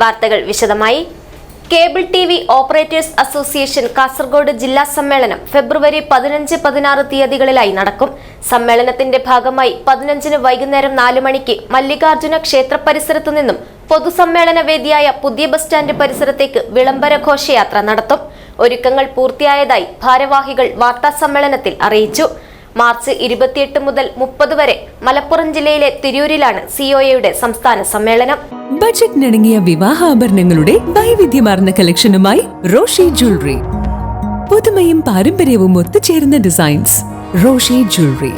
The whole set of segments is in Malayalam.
വാർത്തകൾ വിശദമായി. Cable T V operators association Kasaragod ജില്ലാ സമ്മേളനം ഫെബ്രുവരി പതിനഞ്ച് പതിനാറ് തീയതികളിലായി നടക്കും. സമ്മേളനത്തിന്റെ ഭാഗമായി പതിനഞ്ചിന് വൈകുന്നേരം നാല് മണിക്ക് മല്ലികാർജുന ക്ഷേത്ര പരിസരത്തു നിന്നും പൊതുസമ്മേളന വേദിയായ പുതിയ ബസ് സ്റ്റാൻഡ് പരിസരത്തേക്ക് വിളംബര ഘോഷയാത്ര നടത്തും. ഒരുക്കങ്ങൾ പൂർത്തിയായതായി ഭാരവാഹികൾ വാർത്താ സമ്മേളനത്തിൽ അറിയിച്ചു. മാർച്ച് ഇരുപത്തിയെട്ട് മുതൽ മുപ്പത് വരെ മലപ്പുറം ജില്ലയിലെ തിരൂരിലാണ് സിഒഎയുടെ സംസ്ഥാന സമ്മേളനം. ബജറ്റിനിണങ്ങിയ വിവാഹാഭരണങ്ങളുടെ വൈവിധ്യമാർന്ന കളക്ഷനുമായി റോഷി ജ്വല്ലറി. പുതുമയും പാരമ്പര്യവും ഒത്തുചേരുന്ന designs. Roshi jewellery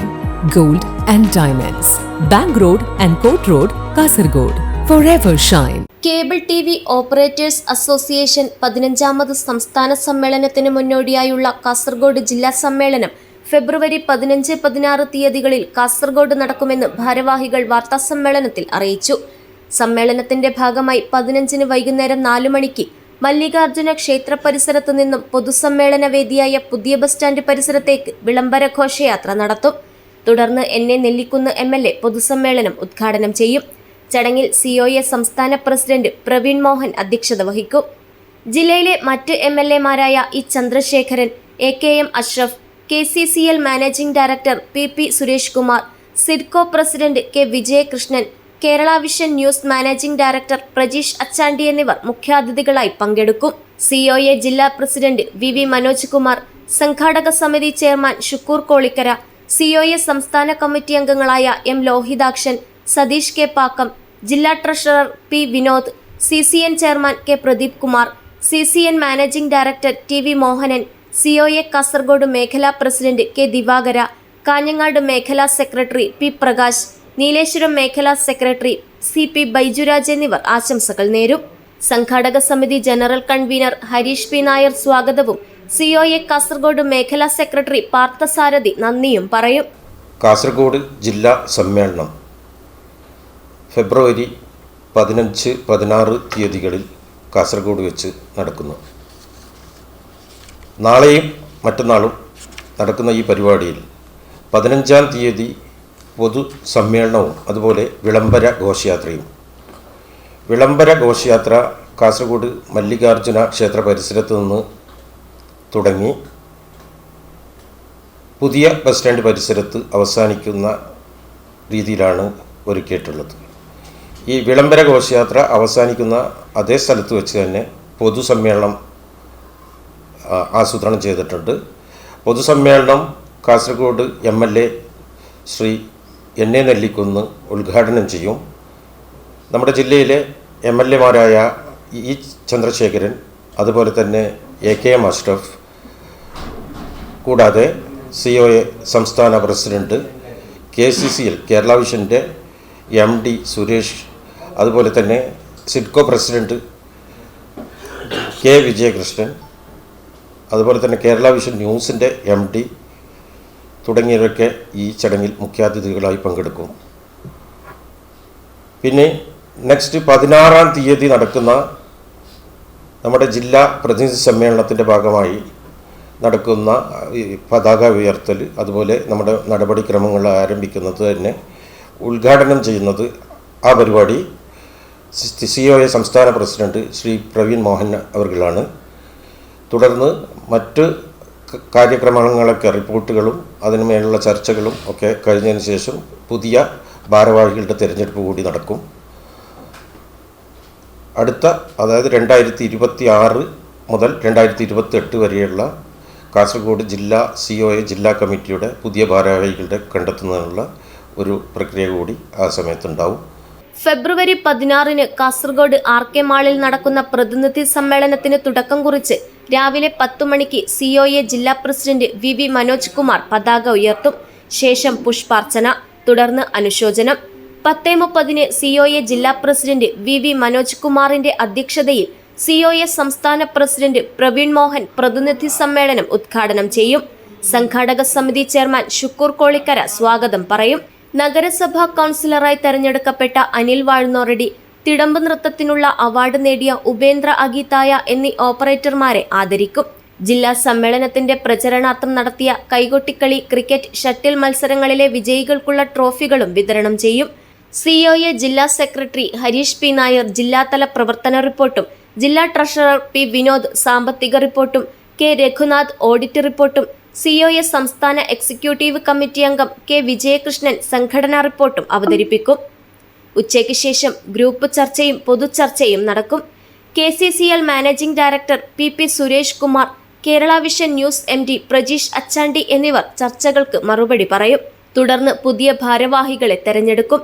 gold and diamonds bank road and court road Kasaragod. Forever shine cable T V operators association പതിനഞ്ചാമത് സംസ്ഥാന സമ്മേളനത്തിന് മുന്നോടിയായുള്ള കാസർഗോഡ് ജില്ലാ സമ്മേളനം ഫെബ്രുവരി പതിനഞ്ച് പതിനാറ് തീയതികളിൽ കാസർഗോഡ് നടക്കുമെന്ന് ഭാരവാഹികൾ വാർത്താസമ്മേളനത്തിൽ അറിയിച്ചു. സമ്മേളനത്തിന്റെ ഭാഗമായി പതിനഞ്ചിന് വൈകുന്നേരം നാലു മണിക്ക് മല്ലികാർജുന ക്ഷേത്ര പരിസരത്തു നിന്നും പൊതുസമ്മേളന വേദിയായ പുതിയ ബസ് സ്റ്റാൻഡ് പരിസരത്തേക്ക് വിളംബര ഘോഷയാത്ര നടത്തും. തുടർന്ന് N A Nellikkunnu M L A പൊതുസമ്മേളനം ഉദ്ഘാടനം ചെയ്യും. ചടങ്ങിൽ സിഒഎ സംസ്ഥാന പ്രസിഡന്റ് പ്രവീൺ മോഹൻ അധ്യക്ഷത വഹിക്കും. ജില്ലയിലെ മറ്റ് M L എമാരായ E Chandrasekharan A K M Ashraf K C C L managing director P P Suresh Kumar SIDCO president K Vijayakrishnan Kerala Vision News managing director Prajeesh Achandi എന്നിവർ മുഖ്യാതിഥികളായി പങ്കെടുക്കും. സിഒഎ ജില്ലാ president V V Manoj Kumar സംഘാടക സമിതി ചെയർമാൻ ഷുക്കൂർ കോളിക്കര സിഒഎ സംസ്ഥാന കമ്മിറ്റി അംഗങ്ങളായ എം ലോഹിതാക്ഷൻ സതീഷ് കെ പാക്കം ജില്ലാ treasurer P Vinod C C N chairman K Pradeep Kumar C C N managing director T V Mohanan COA Kasaragod മേഖലാ പ്രസിഡന്റ് കെ ദിവാകര കാഞ്ഞങ്ങാട് മേഖലാ സെക്രട്ടറി പി പ്രകാശ് നീലേശ്വരം മേഖലാ സെക്രട്ടറി സി പി ബൈജുരാജ് എന്നിവർ ആശംസകൾ നേരും. സംഘാടക സമിതി general convener Hareesh P Nair സ്വാഗതവും സിഒഎ കാസർഗോഡ് മേഖലാ സെക്രട്ടറി പാർത്ഥസാരഥി നന്ദിയും പറയും. കാസർഗോഡ് ജില്ലാ സമ്മേളനം ഫെബ്രുവരി പതിനഞ്ച് പതിനാറ് തീയതികളിൽ കാസർഗോഡ് വെച്ച് നടക്കുന്നു. നാളെയും മറ്റന്നാളും നടക്കുന്ന ഈ പരിപാടിയിൽ പതിനഞ്ചാം തീയതി പൊതു സമ്മേളനവും അതുപോലെ വിളംബര ഘോഷയാത്രയും. വിളംബര ഘോഷയാത്ര കാസർഗോഡ് മല്ലികാർജുന ക്ഷേത്ര പരിസരത്ത് നിന്ന് തുടങ്ങി പുതിയ ബസ് സ്റ്റാൻഡ് പരിസരത്ത് അവസാനിക്കുന്ന രീതിയിലാണ് ഒരുക്കിയിട്ടുള്ളത്. ഈ വിളംബര ഘോഷയാത്ര അവസാനിക്കുന്ന അതേ സ്ഥലത്ത് വെച്ച് തന്നെ പൊതുസമ്മേളനം ആസൂത്രണം ചെയ്തിട്ടുണ്ട്. പൊതുസമ്മേളനം Kasaragod M L A Shri N A Nellikunnu ഉദ്ഘാടനം ചെയ്യും. നമ്മുടെ ജില്ലയിലെ എം എൽ എമാരായ ഇ ചന്ദ്രശേഖരൻ അതുപോലെ തന്നെ എ കെ എം അഷ്റഫ് കൂടാതെ സി ഒ എ സംസ്ഥാന president K C C L Kerala വിഷന്റെ M D Suresh അതുപോലെ തന്നെ സിഡ്കോ പ്രസിഡന്റ് കെ വിജയകൃഷ്ണൻ അതുപോലെ തന്നെ കേരള വിഷൻ ന്യൂസിന്റെ എം ഡി തുടങ്ങിയവരൊക്കെ ഈ ചടങ്ങിൽ മുഖ്യാതിഥികളായി പങ്കെടുക്കും പിന്നെ നെക്സ്റ്റ് പതിനാറാം തീയതി നടക്കുന്ന നമ്മുടെ ജില്ലാ പ്രതിനിധി സമ്മേളനത്തിന്റെ ഭാഗമായി നടക്കുന്ന പതാക ഉയർത്തൽ അതുപോലെ നമ്മുടെ നടപടിക്രമങ്ങൾ ആരംഭിക്കുന്നത് തന്നെ ഉദ്ഘാടനം ചെയ്യുന്നത് ആ പരിപാടി സി ഒ എ സംസ്ഥാന പ്രസിഡന്റ് ശ്രീ പ്രവീൺ മോഹൻ അവർകളാണ് തുടർന്ന് മറ്റ് കാര്യക്രമങ്ങളൊക്കെ റിപ്പോർട്ടുകളും അതിനുമേലുള്ള ചർച്ചകളും ഒക്കെ കഴിഞ്ഞതിന് ശേഷം പുതിയ ഭാരവാഹികളുടെ തിരഞ്ഞെടുപ്പ് കൂടി നടക്കും. അടുത്ത അതായത് രണ്ടായിരത്തി ഇരുപത്തി ആറ് മുതൽ രണ്ടായിരത്തി ഇരുപത്തി എട്ട് വരെയുള്ള കാസർഗോഡ് ജില്ലാ സി ഒ എ ജില്ലാ കമ്മിറ്റിയുടെ പുതിയ ഭാരവാഹികളുടെ കണ്ടെത്തുന്നതിനുള്ള ഒരു പ്രക്രിയ കൂടി ആ സമയത്തുണ്ടാവും. ഫെബ്രുവരി പതിനാറിന് കാസർഗോഡ് ആർ കെ മാളിൽ നടക്കുന്ന പ്രതിനിധി സമ്മേളനത്തിന് തുടക്കം കുറിച്ച് രാവിലെ പത്തു മണിക്ക് സിഒഎ ജില്ലാ president V V Manoj Kumar പതാക ഉയർത്തും. ശേഷം പുഷ്പാർച്ചന തുടർന്ന് അനുശോചനം. പത്തേ മുപ്പതിന് സിഒഎ ജില്ലാ പ്രസിഡന്റ് വി വി മനോജ് കുമാറിന്റെ അധ്യക്ഷതയിൽ സിഒഎ സംസ്ഥാന പ്രസിഡന്റ് പ്രവീൺ മോഹൻ പ്രതിനിധി സമ്മേളനം ഉദ്ഘാടനം ചെയ്യും. സംഘാടക സമിതി ചെയർമാൻ ഷുക്കൂർ കോളിക്കര സ്വാഗതം പറയും. നഗരസഭാ കൗൺസിലറായി തെരഞ്ഞെടുക്കപ്പെട്ട അനിൽ വാഴ്ന്നോറടി തിടമ്പ് നൃത്തത്തിനുള്ള അവാർഡ് നേടിയ ഉപേന്ദ്ര അഗീതായ എന്നീ ഓപ്പറേറ്റർമാരെ ആദരിക്കും. ജില്ലാ സമ്മേളനത്തിന്റെ പ്രചരണാർത്ഥം നടത്തിയ കൈകൊട്ടിക്കളി ക്രിക്കറ്റ് ഷട്ടിൽ മത്സരങ്ങളിലെ വിജയികൾക്കുള്ള ട്രോഫികളും വിതരണം ചെയ്യും. സിഒഎ ജില്ലാ സെക്രട്ടറി ഹരീഷ് പി നായർ ജില്ലാതല പ്രവർത്തന റിപ്പോർട്ടും ജില്ലാ ട്രഷറർ പി വിനോദ് സാമ്പത്തിക റിപ്പോർട്ടും കെ രഘുനാഥ് ഓഡിറ്റ് റിപ്പോർട്ടും സിഒഎ സംസ്ഥാന എക്സിക്യൂട്ടീവ് കമ്മിറ്റി അംഗം കെ വിജയകൃഷ്ണൻ സംഘടനാ റിപ്പോർട്ടും അവതരിപ്പിക്കും. ഉച്ചയ്ക്ക് ശേഷം ഗ്രൂപ്പ് ചർച്ചയും പൊതുചർച്ചയും നടക്കും. K C C L managing director P P Suresh Kumar Kerala Vision News M D Prajeesh Achandi എന്നിവർ ചർച്ചകൾക്ക് മറുപടി പറയും. തുടർന്ന് പുതിയ ഭാരവാഹികളെ തെരഞ്ഞെടുക്കും.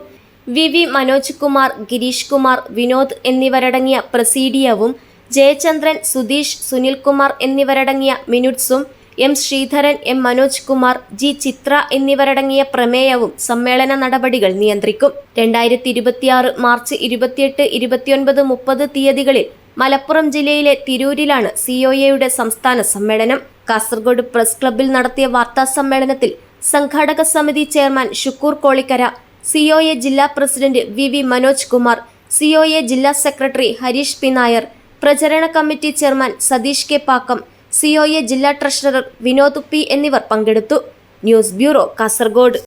വി വി മനോജ് കുമാർ ഗിരീഷ് കുമാർ വിനോദ് എന്നിവരടങ്ങിയ പ്രസീഡിയവും ജയചന്ദ്രൻ സുധീഷ് സുനിൽകുമാർ എന്നിവരടങ്ങിയ മിനുട്സും M Sreedharan M Manoj Kumar G Chitra എന്നിവരടങ്ങിയ പ്രമേയവും സമ്മേളന നടപടികൾ നിയന്ത്രിക്കും. രണ്ടായിരത്തി ഇരുപത്തിയാറ് മാർച്ച് ഇരുപത്തിയെട്ട് ഇരുപത്തിയൊൻപത് മുപ്പത് തീയതികളിൽ മലപ്പുറം ജില്ലയിലെ തിരൂരിലാണ് സിഒഎയുടെ സംസ്ഥാന സമ്മേളനം. കാസർഗോഡ് പ്രസ് ക്ലബ്ബിൽ നടത്തിയ വാർത്താ സമ്മേളനത്തിൽ സംഘാടക സമിതി ചെയർമാൻ ഷുക്കൂർ കോളിക്കര സിഒഎ ജില്ലാ president V V Manoj Kumar COA ജില്ലാ സെക്രട്ടറി ഹരീഷ് പി നായർ പ്രചരണ committee chairman Satheesh K Pakkam COA ജില്ലാ ട്രഷറർ വിനോദ് പി എന്നിവർ പങ്കെടുത്തു. News bureau Kasaragod.